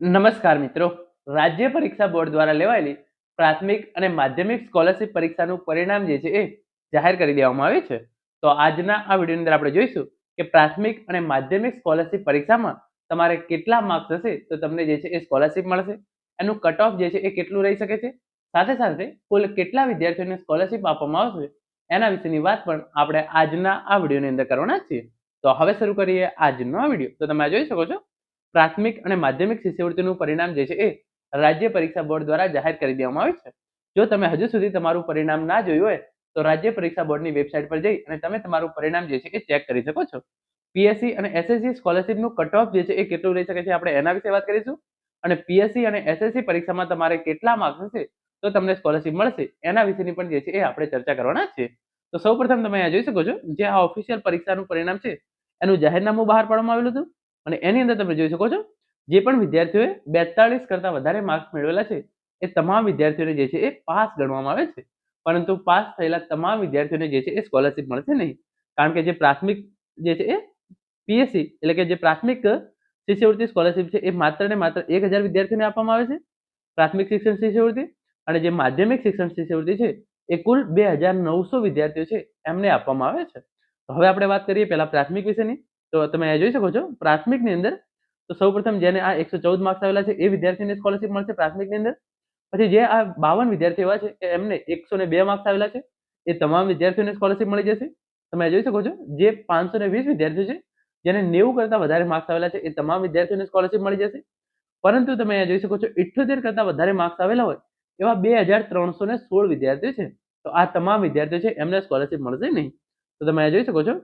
નમસ્કાર મિત્રો. રાજ્ય પરીક્ષા બોર્ડ દ્વારા લેવાયેલી પ્રાથમિક અને માધ્યમિક સ્કોલરશિપ પરીક્ષાનું પરિણામ જે છે એ જાહેર કરી દેવામાં આવ્યું છે. તો આજના આ વિડીયોની અંદર આપણે જોઈશું કે પ્રાથમિક અને માધ્યમિક સ્કોલરશિપ પરીક્ષામાં તમારે કેટલા માર્ક્સ હશે, તો તમને જે છે એ સ્કોલરશિપ મળશે. એનું કટ ઓફ જે છે એ કેટલું રહી શકે છે? સાથે સાથે કુલ કેટલા વિદ્યાર્થીઓને સ્કોલરશિપ આપવામાં આવશે? એના વિશેની વાત પણ આપણે આજના આ વિડીયોની અંદર કરવાના છીએ. તો હવે શરૂ કરીએ આજનો આ વીડિયો. તો તમે જોઈ શકો છો પ્રાથમિક અને માધ્યમિક શિષ્યવૃત્તિનું પરિણામ જે છે એ રાજ્ય પરીક્ષા બોર્ડ દ્વારા જાહેર કરી દેવામાં આવ્યું છે. જો તમે હજુ સુધી તમારું પરિણામ ના જોયું હોય, તો રાજ્ય પરીક્ષા બોર્ડની વેબસાઇટ પર જઈ અને તમે તમારું પરિણામ જે છે એ ચેક કરી શકો છો. પીએસસી અને એસએસસી સ્કોલરશિપનું કટ ઓફ જે છે એ કેટલું રહી શકે છે આપણે એના વિશે વાત કરીશું. અને પીએસસી અને એસએસસી પરીક્ષામાં તમારે કેટલા માર્ક્સ હશે, તો તમને સ્કોલરશિપ મળશે. એના વિશેની પણ જે છે એ આપણે ચર્ચા કરવાના છે. તો સૌપ્રથમ તમે અહીંયા જોઈ શકો છો, જે આ ઓફિશિયલ પરીક્ષાનું પરિણામ છે, એનું જાહેરનામું બહાર પાડવામાં આવેલું હતું. અને એની અંદર તમે જોઈ શકો છો, જે પણ વિદ્યાર્થીઓએ બેતાળીસ કરતા વધારે માર્ક્સ મેળવેલા છે, એ તમામ વિદ્યાર્થીઓને જે છે એ પાસ ગણવામાં આવે છે. પરંતુ પાસ થયેલા તમામ વિદ્યાર્થીઓને જે છે એ સ્કોલરશિપ મળશે નહીં. કારણ કે જે પ્રાથમિક જે છે એ પીએસસી એટલે કે જે પ્રાથમિક શિષ્યવૃત્તિ સ્કોલરશિપ છે એ માત્ર ને માત્ર એક હજાર વિદ્યાર્થીઓને આપવામાં આવે છે. પ્રાથમિક શિક્ષણ શિષ્યવૃત્તિ અને જે માધ્યમિક શિક્ષણ શિષ્યવૃત્તિ છે એ કુલ બે હજાર નવસો વિદ્યાર્થીઓ છે એમને આપવામાં આવે છે. હવે આપણે વાત કરીએ પહેલા પ્રાથમિક વિશેની. તો તમે અહીંયા જોઈ શકો છો, પ્રાથમિકની અંદર તો સૌપ્રથમ જેને આ એકસો ચૌદ માર્ક્સ આવેલા છે, એ વિદ્યાર્થીને સ્કોલરશિપ મળશે પ્રાથમિકની અંદર. પછી જે આ બાવન વિદ્યાર્થી એવા છે કે એમને એકસો ને બે માર્ક્સ આવેલા છે, એ તમામ વિદ્યાર્થીઓને સ્કોલરશિપ મળી જશે. તમે જોઈ શકો છો, જે પાંચસો ને વીસ વિદ્યાર્થીઓ છે, જેને નેવું કરતા વધારે માર્ક્સ આવેલા છે, એ તમામ વિદ્યાર્થીઓને સ્કોલરશિપ મળી જશે. પરંતુ તમે અહીંયા જોઈ શકો છો, ઇઠ્યોતેર કરતા વધારે માર્ક્સ આવેલા હોય, એવા બે હજાર ત્રણસો ને સોળ વિદ્યાર્થીઓ છે. તો આ તમામ વિદ્યાર્થીઓ છે, એમને સ્કોલરશિપ મળશે નહીં. તો તમે અહીંયા જોઈ શકો છો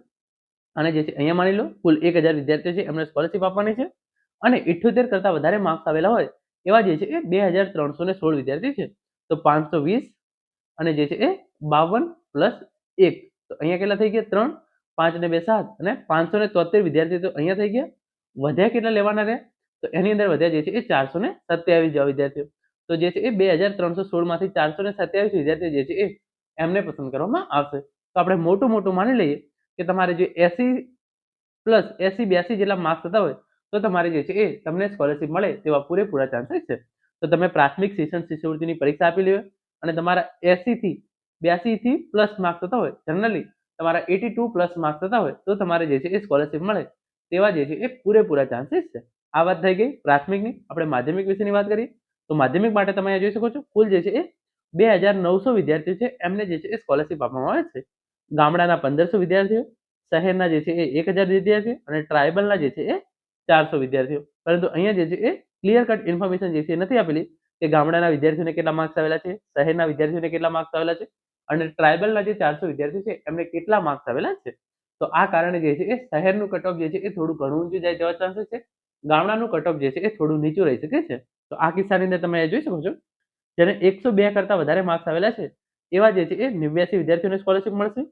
અને જે છે અહીંયા માની લો કુલ એક હજાર વિદ્યાર્થીઓ છે, એમને સ્કોલરશિપ આપવાની છે અને ઇઠ્યોતેર કરતા વધારે માર્ક્સ આવેલા હોય એવા જે છે એ બે હજાર ત્રણસો સોળ વિદ્યાર્થી છે. તો પાંચસો વીસ અને જે છે એ બાવન પ્લસ એક. તો અહીંયા કેટલા થઈ ગયા? ત્રણ, પાંચ ને બે સાત અને પાંચસો ને તોતેર વિદ્યાર્થી તો અહીંયા થઈ ગયા. વધ્યા કેટલા લેવાના રહે તો એની અંદર વધ્યા જે છે એ ચારસો ને સત્યાવીસ જેવા વિદ્યાર્થીઓ. તો જે છે એ બે હજાર ત્રણસો સોળમાંથી ચારસો ને સત્યાવીસ વિદ્યાર્થીઓ જે છે એ એમને પસંદ કરવામાં આવશે. તો આપણે મોટું મોટું માની લઈએ કે તમારે જે એસી પ્લસ એસી બ્યાસી જેટલા માર્ક્સ થતા હોય, તો તમારે જે છે એ તમને સ્કોલરશિપ મળે તેવા પૂરેપૂરા ચાન્સીસ છે. તો તમે પ્રાથમિક શિક્ષણ શિષ્યવૃત્તિની પરીક્ષા આપી લેવા અને તમારા એસીથી બ્યાસીથી પ્લસ માર્ક્સ થતા હોય જનરલી તમારા એટી ટુ પ્લસ માર્ક્સ થતા હોય, તો તમારે જે છે એ સ્કોલરશિપ મળે તેવા જે છે એ પૂરેપૂરા ચાન્સીસ છે. આ વાત થઈ ગઈ પ્રાથમિકની. આપણે માધ્યમિક વિશેની વાત કરીએ તો માધ્યમિક માટે તમે જોઈ શકો છો, કુલ જે છે એ બે હજાર નવસો વિદ્યાર્થીઓ છે, એમને જે છે એ સ્કોલરશિપ આપવામાં આવે છે. ગામડાના પંદરસો વિદ્યાર્થીઓ, શહેરના જે છે એ એક હજાર વિદ્યાર્થીઓ અને ટ્રાઇબલના જે છે એ ચારસો વિદ્યાર્થીઓ. પરંતુ અહીંયા જે છે એ ક્લિયર કટ ઇન્ફોર્મેશન જે છે એ નથી આપેલી કે ગામડાના વિદ્યાર્થીઓને કેટલા માર્ક્સ આવેલા છે, શહેરના વિદ્યાર્થીઓને કેટલા માર્ક્સ આવેલા છે અને ટ્રાઇબલના જે ચારસો વિદ્યાર્થીઓ છે એમને કેટલા માર્ક્સ આવેલા છે. તો આ કારણે જે છે એ શહેરનું કટ જે છે એ થોડું ઘણું ઊંચું જાય તેવા ચાન્સીસ છે. ગામડાનું કટ જે છે એ થોડું નીચું રહી શકે છે. તો આ કિસ્સાની અંદર તમે જોઈ શકો છો. જેને એકસો બે કરતા વધારે માર્ક્સ આવેલા છે, એવા જે છે એ નેવ્યાસી વિદ્યાર્થીઓને સ્કોલરશિપ મળશે.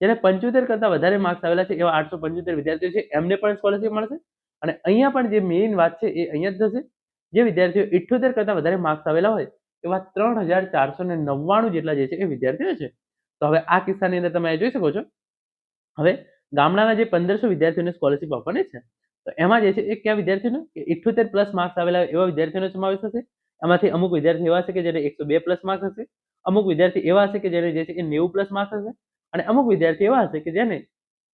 જેને પંચોતેર કરતા વધારે માર્ક્સ આવેલા છે એવા આઠસો પંચોતેર વિદ્યાર્થીઓ છે, એમને પણ સ્કોલરશિપ મળશે. અને અહીંયા પણ જે મેઇન વાત છે એ અહીંયા જ થશે. જે વિદ્યાર્થીઓ ઇઠ્યોતેર કરતા વધારે માર્ક્સ આવેલા હોય, એવા ત્રણ હજાર ચારસો ને નવ્વાણું જેટલા જે છે એ વિદ્યાર્થીઓ છે. તો હવે આ કિસ્સાની અંદર તમે જોઈ શકો છો. હવે ગામડાના જે પંદરસો વિદ્યાર્થીઓને સ્કોલરશિપ આપવાની છે, તો એમાં જે છે એ કયા વિદ્યાર્થીઓને? કે ઇઠ્યોતેર પ્લસ માર્ક્સ આવેલા એવા વિદ્યાર્થીઓનો સમાવેશ થશે. એમાંથી અમુક વિદ્યાર્થી એવા છે કે જેને એકસો બે પ્લસ માર્ક્સ હશે. અમુક વિદ્યાર્થી એવા હશે કે જેને જે છે એ નેવું પ્લસ માર્ક્સ હશે. અને અમુક વિદ્યાર્થી એવા હશે કે જેને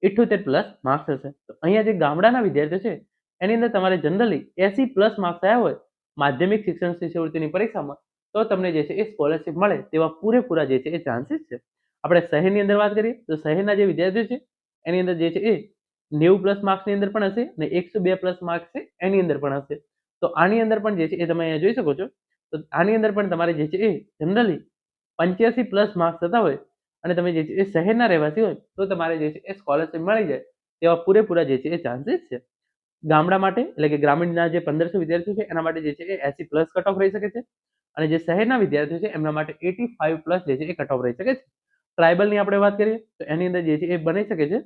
ઇઠ્યોતેર પ્લસ માર્ક્સ હશે. તો અહીંયા જે ગામડાના વિદ્યાર્થીઓ છે, એની અંદર તમારે જનરલી એસી પ્લસ માર્ક્સ આવ્યા હોય માધ્યમિક શિક્ષણ શિષ્યવૃત્તિની પરીક્ષામાં, તો તમને જે છે એ સ્કોલરશિપ મળે તેવા પૂરેપૂરા જે છે એ ચાન્સીસ છે. આપણે શહેરની અંદર વાત કરીએ, તો શહેરના જે વિદ્યાર્થીઓ છે, એની અંદર જે છે એ નેવું પ્લસ માર્ક્સની અંદર પણ હશે અને એકસો બે પ્લસ માર્ક્સ છે એની અંદર પણ હશે. તો આની અંદર પણ જે છે એ તમે અહીંયા જોઈ શકો છો. તો આની અંદર પણ તમારે જે છે એ જનરલી પંચ્યાસી પ્લસ માર્ક્સ થતા હોય અને તમે જે છે એ શહેરના રહેવાસી હોય તો તમારે જે છે એ સ્કોલરશિપ મળી જાય તેવા પૂરેપૂરા જે છે એ ચાન્સીસ છે ગામડા માટે એટલે કે ગ્રામીણના જે પંદરસો વિદ્યાર્થીઓ છે એના માટે જે છે એ એસી પ્લસ કટ ઓફ રહી શકે છે અને જે શહેરના વિદ્યાર્થીઓ છે એમના માટે એટી ફાઈવ પ્લસ જે છે એ કટ ઓફ રહી શકે છે ટ્રાઇબલની આપણે વાત કરીએ તો એની અંદર જે છે એ બની શકે છે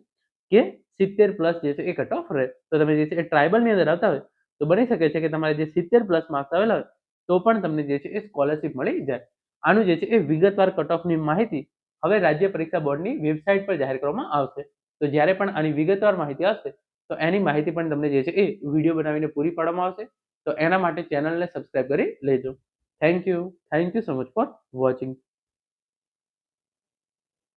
કે સિત્તેર પ્લસ જે છે એ કટ ઓફ રહે તો તમે જે છે એ ટ્રાઇબલની અંદર આવતા હોય તો બની શકે છે કે તમારે જે સિત્તેર પ્લસ માર્ક્સ આવેલા હોય તો પણ તમને જે છે એ સ્કોલરશિપ મળી જાય આનું જે છે એ વિગતવાર કટ ઓફની માહિતી હવે રાજ્ય પરીક્ષા બોર્ડની વેબસાઇટ પર જાહેર કરવામાં આવશે. તો જ્યારે પણ આની વિગતવાર માહિતી આવશે તો એની માહિતી પણ તમને જે છે એ વીડિયો બનાવીને પૂરી પાડવામાં આવશે. તો એના માટે ચેનલને સબસ્ક્રાઇબ કરી લેજો. Thank you. Thank you so much for watching.